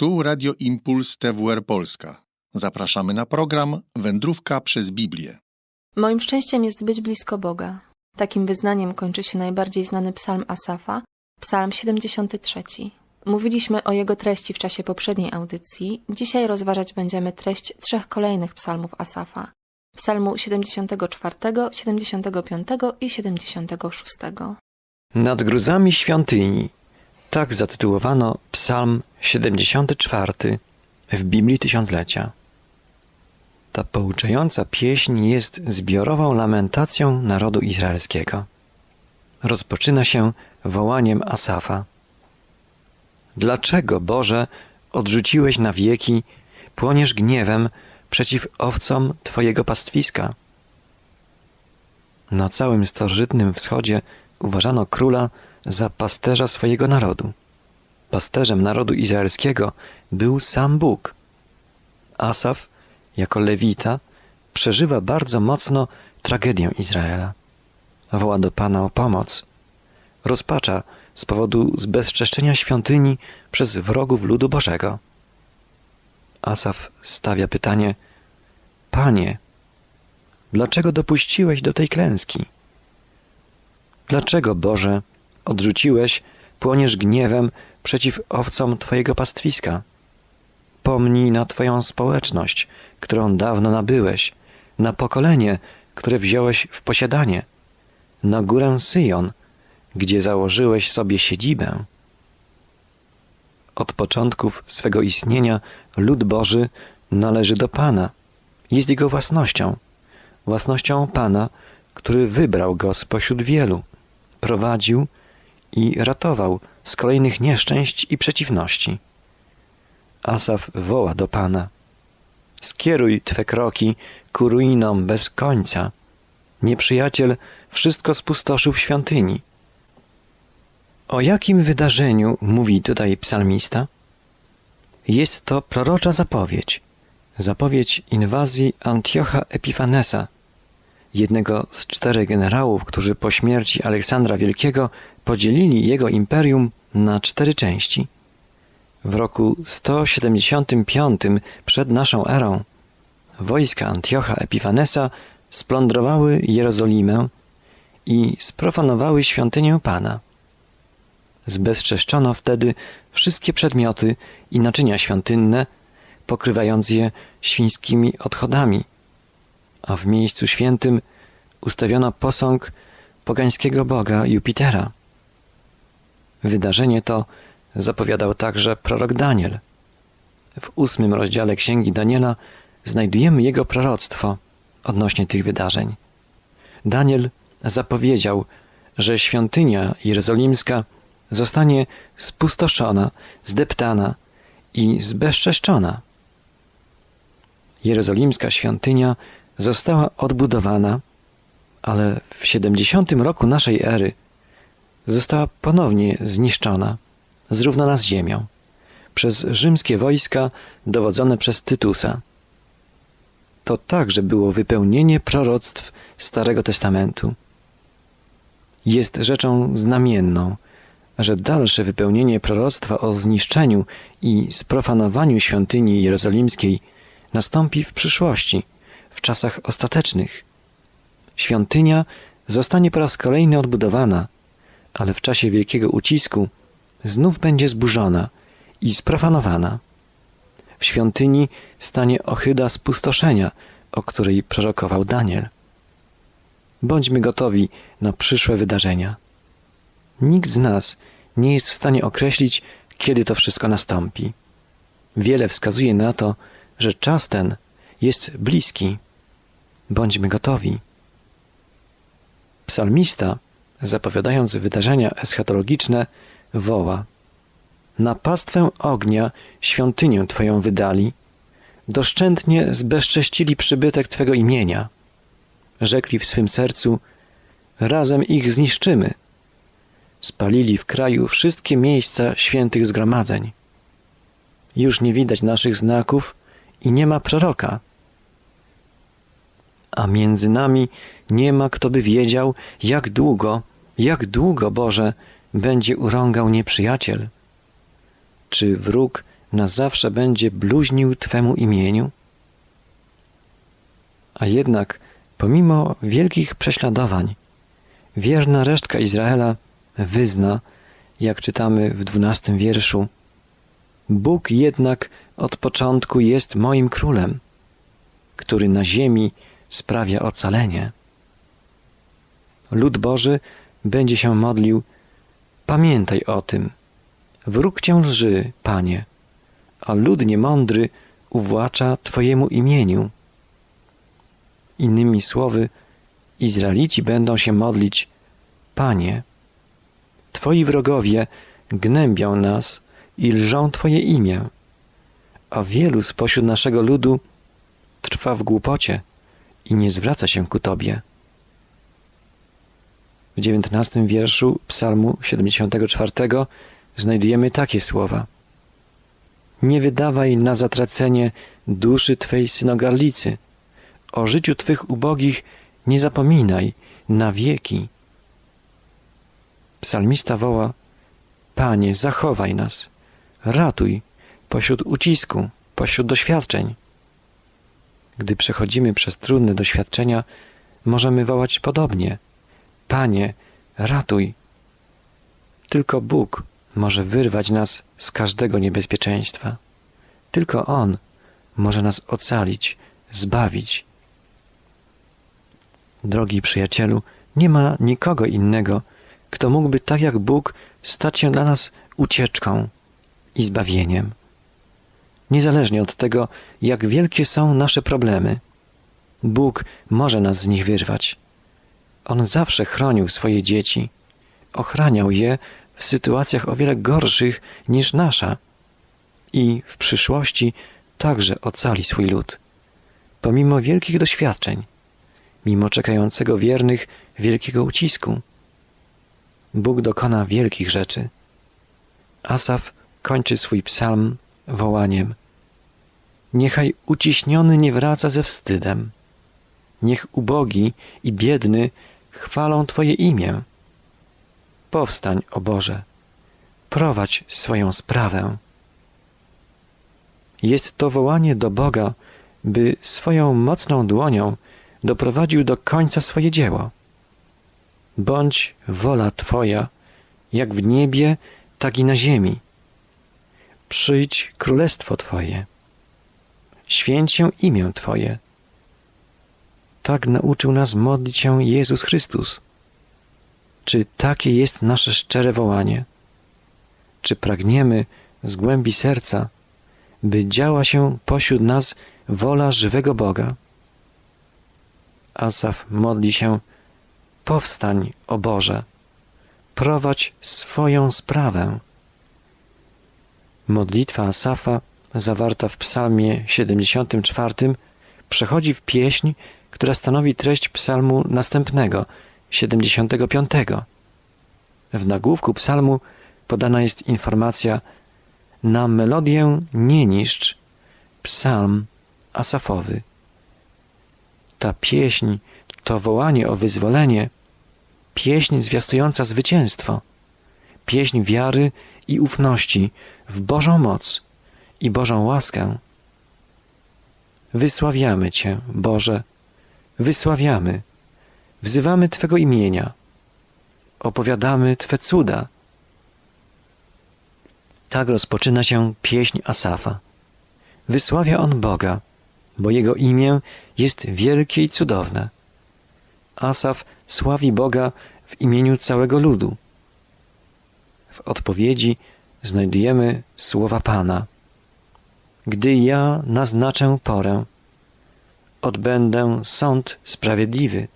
Tu Radio Impuls TWR Polska. Zapraszamy na program Wędrówka przez Biblię. Moim szczęściem jest być blisko Boga. Takim wyznaniem kończy się najbardziej znany psalm Asafa, psalm 73. Mówiliśmy o jego treści w czasie poprzedniej audycji. Dzisiaj rozważać będziemy treść trzech kolejnych psalmów Asafa. Psalmu 74, 75 i 76. Nad gruzami świątyni. Tak zatytułowano Psalm 74 w Biblii Tysiąclecia. Ta pouczająca pieśń jest zbiorową lamentacją narodu izraelskiego. Rozpoczyna się wołaniem Asafa. Dlaczego, Boże, odrzuciłeś na wieki, płoniesz gniewem przeciw owcom Twojego pastwiska? Na całym starożytnym wschodzie uważano króla za pasterza swojego narodu. Pasterzem narodu izraelskiego był sam Bóg. Asaf, jako lewita, przeżywa bardzo mocno tragedię Izraela. Woła do Pana o pomoc. Rozpacza z powodu zbezczeszczenia świątyni przez wrogów ludu Bożego. Asaf stawia pytanie: Panie, dlaczego dopuściłeś do tej klęski? Dlaczego, Boże, odrzuciłeś, płoniesz gniewem przeciw owcom Twojego pastwiska? Pomnij na Twoją społeczność, którą dawno nabyłeś, na pokolenie, które wziąłeś w posiadanie, na górę Syjon, gdzie założyłeś sobie siedzibę. Od początków swego istnienia lud Boży należy do Pana, jest jego własnością, własnością Pana, który wybrał go spośród wielu, prowadził i ratował z kolejnych nieszczęść i przeciwności. Asaf woła do Pana. Skieruj Twe kroki ku ruinom bez końca. Nieprzyjaciel wszystko spustoszył w świątyni. O jakim wydarzeniu mówi tutaj psalmista? Jest to prorocza zapowiedź. Zapowiedź inwazji Antiocha Epifanesa, jednego z czterech generałów, którzy po śmierci Aleksandra Wielkiego podzielili jego imperium na cztery części. W roku 175 przed naszą erą wojska Antiocha Epifanesa splądrowały Jerozolimę i sprofanowały świątynię Pana. Zbezczeszczono wtedy wszystkie przedmioty i naczynia świątynne, pokrywając je świńskimi odchodami, a w miejscu świętym ustawiono posąg pogańskiego boga Jupitera. Wydarzenie to zapowiadał także prorok Daniel. W ósmym rozdziale Księgi Daniela znajdujemy jego proroctwo odnośnie tych wydarzeń. Daniel zapowiedział, że świątynia jerozolimska zostanie spustoszona, zdeptana i zbezczeszczona. Jerozolimska świątynia została odbudowana, ale w 70 roku naszej ery została ponownie zniszczona, zrównana z ziemią, przez rzymskie wojska dowodzone przez Tytusa. To także było wypełnienie proroctw Starego Testamentu. Jest rzeczą znamienną, że dalsze wypełnienie proroctwa o zniszczeniu i sprofanowaniu świątyni jerozolimskiej nastąpi w przyszłości, w czasach ostatecznych. Świątynia zostanie po raz kolejny odbudowana, ale w czasie wielkiego ucisku znów będzie zburzona i sprofanowana. W świątyni stanie ohyda spustoszenia, o której prorokował Daniel. Bądźmy gotowi na przyszłe wydarzenia. Nikt z nas nie jest w stanie określić, kiedy to wszystko nastąpi. Wiele wskazuje na to, że czas ten jest bliski. Bądźmy gotowi. Psalmista, zapowiadając wydarzenia eschatologiczne, woła: Na pastwę ognia świątynię Twoją wydali, doszczętnie zbezcześcili przybytek Twego imienia. Rzekli w swym sercu: Razem ich zniszczymy. Spalili w kraju wszystkie miejsca świętych zgromadzeń. Już nie widać naszych znaków i nie ma proroka. A między nami nie ma kto by wiedział, jak długo, jak długo, Boże, będzie urągał nieprzyjaciel. Czy wróg na zawsze będzie bluźnił Twemu imieniu? A jednak, pomimo wielkich prześladowań, wierna resztka Izraela wyzna, jak czytamy w dwunastym wierszu, Bóg jednak od początku jest moim królem, który na ziemi sprawia ocalenie. Lud Boży będzie się modlił, pamiętaj o tym. Wróg cię lży, Panie, a lud niemądry uwłacza Twojemu imieniu. Innymi słowy, Izraelici będą się modlić, Panie, Twoi wrogowie gnębią nas i lżą Twoje imię, a wielu spośród naszego ludu trwa w głupocie i nie zwraca się ku Tobie. W dziewiętnastym wierszu Psalmu 74 znajdujemy takie słowa. Nie wydawaj na zatracenie duszy Twej synogarlicy. O życiu Twych ubogich nie zapominaj na wieki. Psalmista woła: Panie, zachowaj nas, ratuj pośród ucisku, pośród doświadczeń. Gdy przechodzimy przez trudne doświadczenia, możemy wołać podobnie: Panie, ratuj. Tylko Bóg może wyrwać nas z każdego niebezpieczeństwa. Tylko On może nas ocalić, zbawić. Drogi przyjacielu, nie ma nikogo innego, kto mógłby tak jak Bóg stać się dla nas ucieczką i zbawieniem. Niezależnie od tego, jak wielkie są nasze problemy, Bóg może nas z nich wyrwać. On zawsze chronił swoje dzieci, ochraniał je w sytuacjach o wiele gorszych niż nasza i w przyszłości także ocali swój lud. Pomimo wielkich doświadczeń, mimo czekającego wiernych wielkiego ucisku, Bóg dokona wielkich rzeczy. Asaf kończy swój psalm wołaniem: Niechaj uciśniony nie wraca ze wstydem. Niech ubogi i biedny chwalą Twoje imię. Powstań, o Boże, prowadź swoją sprawę. Jest to wołanie do Boga, by swoją mocną dłonią doprowadził do końca swoje dzieło. Bądź wola Twoja, jak w niebie, tak i na ziemi. Przyjdź królestwo Twoje. Święć się imię Twoje. Tak nauczył nas modlić się Jezus Chrystus. Czy takie jest nasze szczere wołanie? Czy pragniemy z głębi serca, by działa się pośród nas wola żywego Boga? Asaf modli się: Powstań, o Boże, prowadź swoją sprawę. Modlitwa Asafa, zawarta w Psalmie 74, przechodzi w pieśń, która stanowi treść psalmu następnego, 75. W nagłówku psalmu podana jest informacja na melodię nie niszcz, psalm asafowy. Ta pieśń to wołanie o wyzwolenie, pieśń zwiastująca zwycięstwo, pieśń wiary i ufności w Bożą moc i Bożą łaskę. Wysławiamy Cię, Boże, wysławiamy, wzywamy Twego imienia, opowiadamy Twe cuda. Tak rozpoczyna się pieśń Asafa. Wysławia on Boga, bo Jego imię jest wielkie i cudowne. Asaf sławi Boga w imieniu całego ludu. W odpowiedzi znajdujemy słowa Pana. Gdy ja naznaczę porę, odbędę sąd sprawiedliwy.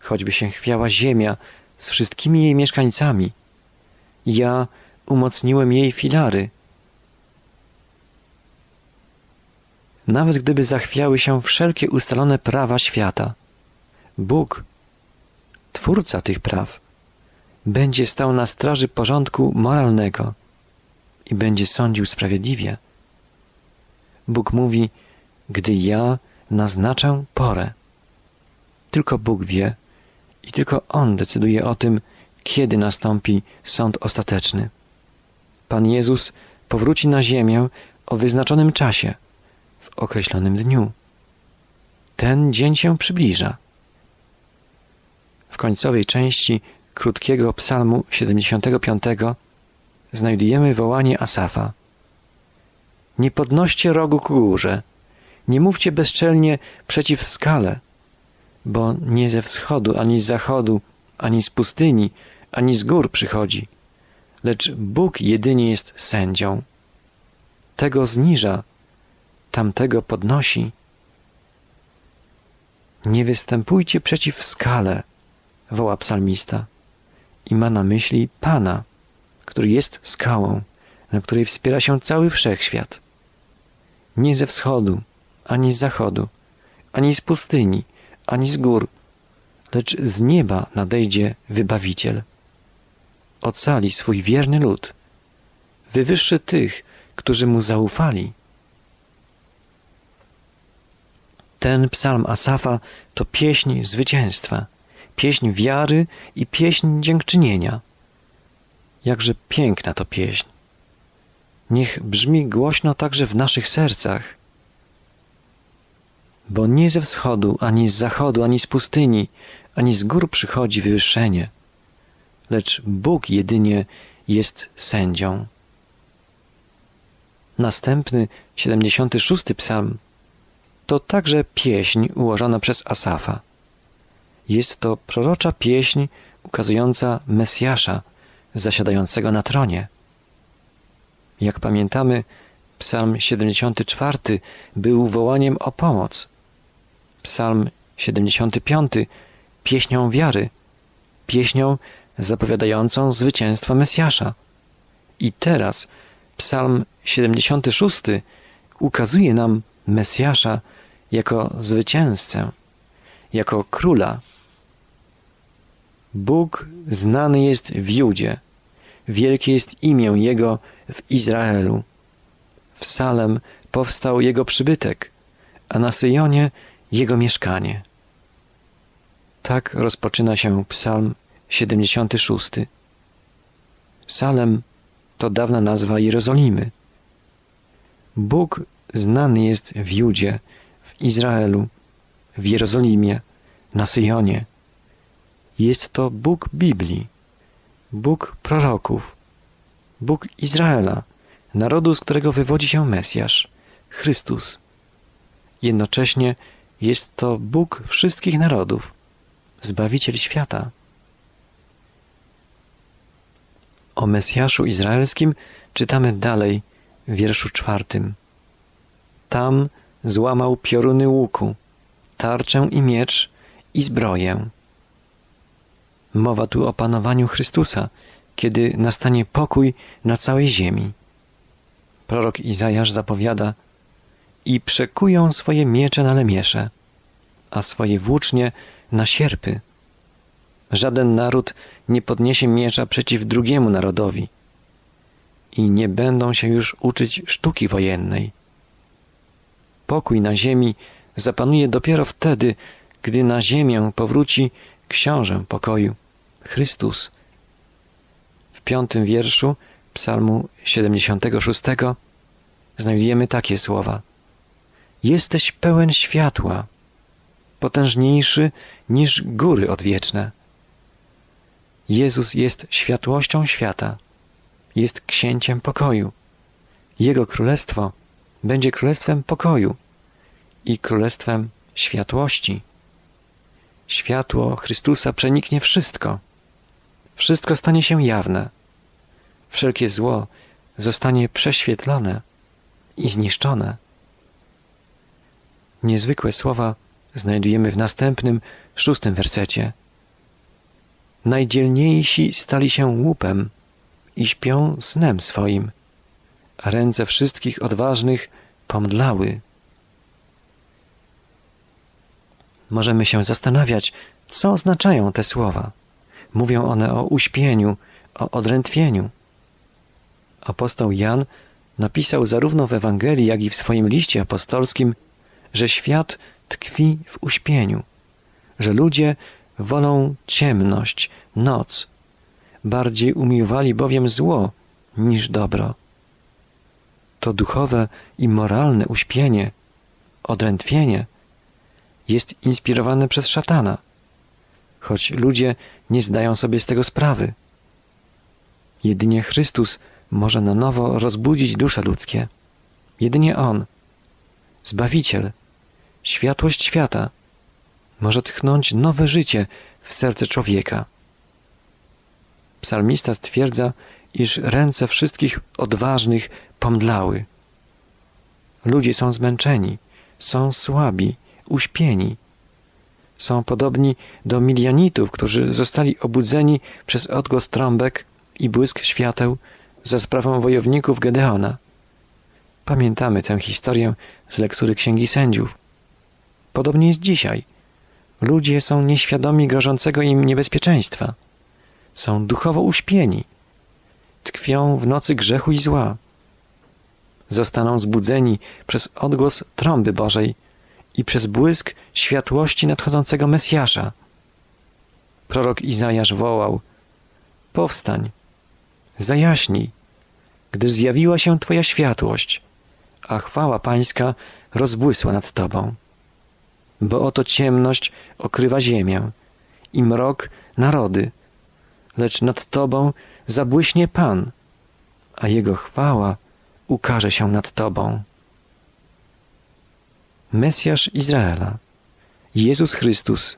Choćby się chwiała ziemia z wszystkimi jej mieszkańcami, ja umocniłem jej filary. Nawet gdyby zachwiały się wszelkie ustalone prawa świata, Bóg, Twórca tych praw, będzie stał na straży porządku moralnego i będzie sądził sprawiedliwie. Bóg mówi, gdy ja naznaczę porę. Tylko Bóg wie i tylko On decyduje o tym, kiedy nastąpi sąd ostateczny. Pan Jezus powróci na ziemię o wyznaczonym czasie, w określonym dniu. Ten dzień się przybliża. W końcowej części krótkiego psalmu 75 znajdujemy wołanie Asafa. Nie podnoście rogu ku górze, nie mówcie bezczelnie przeciw skale, bo nie ze wschodu, ani z zachodu, ani z pustyni, ani z gór przychodzi, lecz Bóg jedynie jest sędzią. Tego zniża, tamtego podnosi. Nie występujcie przeciw skale, woła psalmista i ma na myśli Pana, który jest skałą, na której wspiera się cały wszechświat. Nie ze wschodu, ani z zachodu, ani z pustyni, ani z gór, lecz z nieba nadejdzie wybawiciel. Ocali swój wierny lud, wywyższy tych, którzy mu zaufali. Ten psalm Asafa to pieśń zwycięstwa, pieśń wiary i pieśń dziękczynienia. Jakże piękna to pieśń. Niech brzmi głośno także w naszych sercach. Bo nie ze wschodu, ani z zachodu, ani z pustyni, ani z gór przychodzi wywyższenie, lecz Bóg jedynie jest sędzią. Następny, 76 psalm, to także pieśń ułożona przez Asafa. Jest to prorocza pieśń ukazująca Mesjasza zasiadającego na tronie. Jak pamiętamy, Psalm 74 był wołaniem o pomoc. Psalm 75 pieśnią wiary, pieśnią zapowiadającą zwycięstwo Mesjasza. I teraz Psalm 76 ukazuje nam Mesjasza jako zwycięzcę, jako króla. Bóg znany jest w Judzie, wielkie jest imię Jego w Izraelu. W Salem powstał Jego przybytek, a na Syjonie Jego mieszkanie. Tak rozpoczyna się Psalm 76. Salem to dawna nazwa Jerozolimy. Bóg znany jest w Judzie, w Izraelu, w Jerozolimie, na Syjonie. Jest to Bóg Biblii, Bóg proroków, Bóg Izraela, narodu, z którego wywodzi się Mesjasz, Chrystus. Jednocześnie jest to Bóg wszystkich narodów, Zbawiciel świata. O Mesjaszu Izraelskim czytamy dalej w wierszu czwartym. Tam złamał pioruny łuku, tarczę i miecz i zbroję. Mowa tu o panowaniu Chrystusa, kiedy nastanie pokój na całej ziemi. Prorok Izajasz zapowiada i przekują swoje miecze na lemiesze, a swoje włócznie na sierpy. Żaden naród nie podniesie miecza przeciw drugiemu narodowi i nie będą się już uczyć sztuki wojennej. Pokój na ziemi zapanuje dopiero wtedy, gdy na ziemię powróci książę pokoju, Chrystus. W piątym wierszu Psalmu 76 znajdujemy takie słowa: Jesteś pełen światła, potężniejszy niż góry odwieczne. Jezus jest światłością świata, jest księciem pokoju. Jego królestwo będzie królestwem pokoju i królestwem światłości. Światło Chrystusa przeniknie wszystko. Wszystko stanie się jawne. Wszelkie zło zostanie prześwietlone i zniszczone. Niezwykłe słowa znajdujemy w następnym, szóstym wersecie. Najdzielniejsi stali się łupem i śpią snem swoim, a ręce wszystkich odważnych pomdlały. Możemy się zastanawiać, co oznaczają te słowa. Mówią one o uśpieniu, o odrętwieniu. Apostoł Jan napisał zarówno w Ewangelii, jak i w swoim liście apostolskim, że świat tkwi w uśpieniu, że ludzie wolą ciemność, noc, bardziej umiłowali bowiem zło niż dobro. to duchowe i moralne uśpienie, odrętwienie jest inspirowane przez szatana, choć ludzie nie zdają sobie z tego sprawy. Jedynie Chrystus może na nowo rozbudzić dusze ludzkie. Jedynie On, Zbawiciel, światłość świata, może tchnąć nowe życie w serce człowieka. Psalmista stwierdza, iż ręce wszystkich odważnych pomdlały. Ludzie są zmęczeni, są słabi, uśpieni. Są podobni do milianitów, którzy zostali obudzeni przez odgłos trąbek i błysk świateł za sprawą wojowników Gedeona. Pamiętamy tę historię z lektury Księgi Sędziów. Podobnie jest dzisiaj. Ludzie są nieświadomi grożącego im niebezpieczeństwa. Są duchowo uśpieni. Tkwią w nocy grzechu i zła. Zostaną zbudzeni przez odgłos trąby Bożej i przez błysk światłości nadchodzącego Mesjasza. Prorok Izajasz wołał: Powstań, zajaśnij, gdyż zjawiła się Twoja światłość, a chwała Pańska rozbłysła nad Tobą. Bo oto ciemność okrywa ziemię i mrok narody, lecz nad Tobą zabłyśnie Pan, a Jego chwała ukaże się nad Tobą. Mesjasz Izraela, Jezus Chrystus,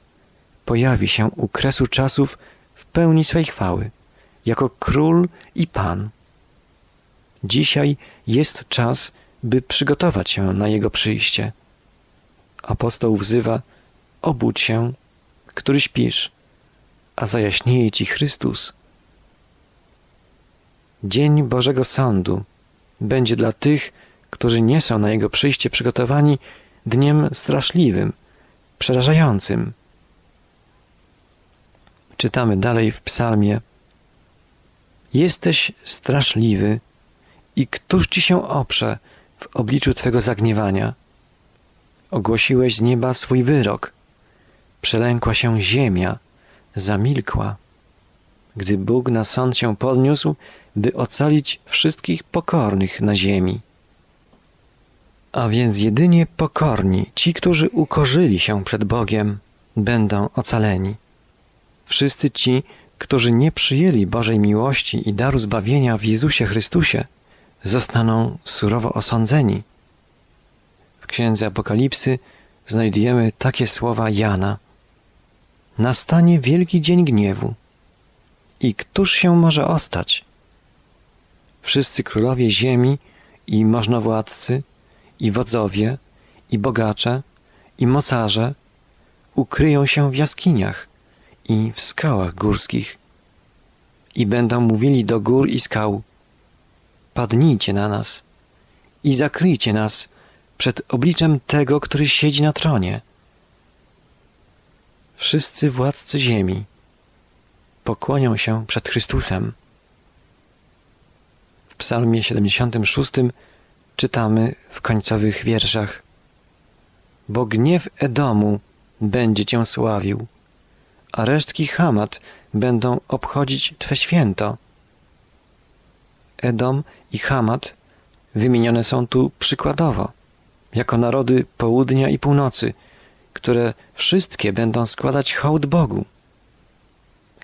pojawi się u kresu czasów w pełni swej chwały, jako Król i Pan. Dzisiaj jest czas, by przygotować się na Jego przyjście. Apostoł wzywa: Obudź się, który śpisz, a zajaśnieje ci Chrystus. Dzień Bożego Sądu będzie dla tych, którzy nie są na Jego przyjście przygotowani, dniem straszliwym, przerażającym. Czytamy dalej w Psalmie: Jesteś straszliwy, i któż ci się oprze w obliczu Twego zagniewania? Ogłosiłeś z nieba swój wyrok. Przelękła się ziemia, zamilkła. Gdy Bóg na sąd się podniósł, by ocalić wszystkich pokornych na ziemi. A więc jedynie pokorni, ci, którzy ukorzyli się przed Bogiem, będą ocaleni. Wszyscy ci, którzy nie przyjęli Bożej miłości i daru zbawienia w Jezusie Chrystusie, zostaną surowo osądzeni. W Księdze Apokalipsy znajdujemy takie słowa Jana. Nastanie wielki dzień gniewu. I któż się może ostać? Wszyscy królowie ziemi i możnowładcy, i wodzowie, i bogacze, i mocarze ukryją się w jaskiniach i w skałach górskich i będą mówili do gór i skał: Padnijcie na nas i zakryjcie nas przed obliczem tego, który siedzi na tronie. Wszyscy władcy ziemi pokłonią się przed Chrystusem. W Psalmie 76 czytamy w końcowych wierszach: Bo gniew Edomu będzie cię sławił, a resztki Hamat będą obchodzić Twe święto. Edom i Hamat wymienione są tu przykładowo, jako narody południa i północy, które wszystkie będą składać hołd Bogu.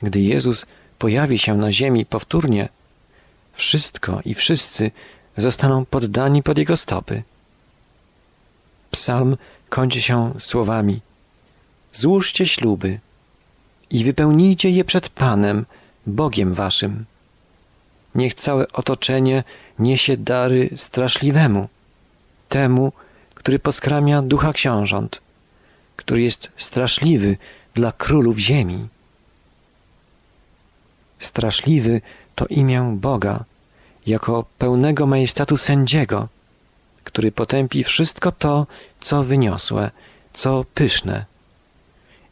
Gdy Jezus pojawi się na ziemi powtórnie, wszystko i wszyscy zostaną poddani pod Jego stopy. Psalm kończy się słowami: Złóżcie śluby i wypełnijcie je przed Panem, Bogiem Waszym. Niech całe otoczenie niesie dary straszliwemu, temu, który poskramia ducha książąt, który jest straszliwy dla królów ziemi. Straszliwy to imię Boga, jako pełnego majestatu sędziego, który potępi wszystko to, co wyniosłe, co pyszne.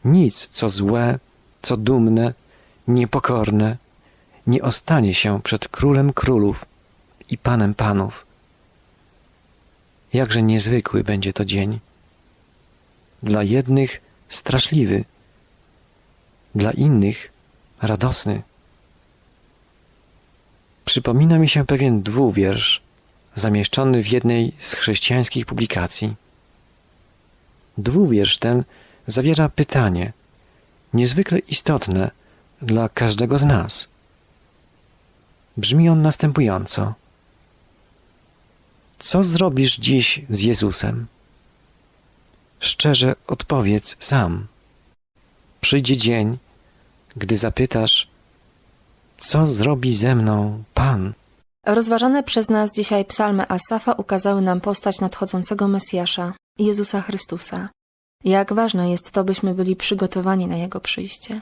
Nic, co złe, co dumne, niepokorne, nie ostanie się przed królem królów i panem panów. Jakże niezwykły będzie to dzień. Dla jednych straszliwy, dla innych radosny. Przypomina mi się pewien dwuwiersz zamieszczony w jednej z chrześcijańskich publikacji. Dwuwiersz ten zawiera pytanie, niezwykle istotne dla każdego z nas. Brzmi on następująco: Co zrobisz dziś z Jezusem? Szczerze odpowiedz sam. Przyjdzie dzień, gdy zapytasz, co zrobi ze mną Pan? Rozważane przez nas dzisiaj psalmy Asafa ukazały nam postać nadchodzącego Mesjasza, Jezusa Chrystusa. Jak ważne jest to, byśmy byli przygotowani na Jego przyjście.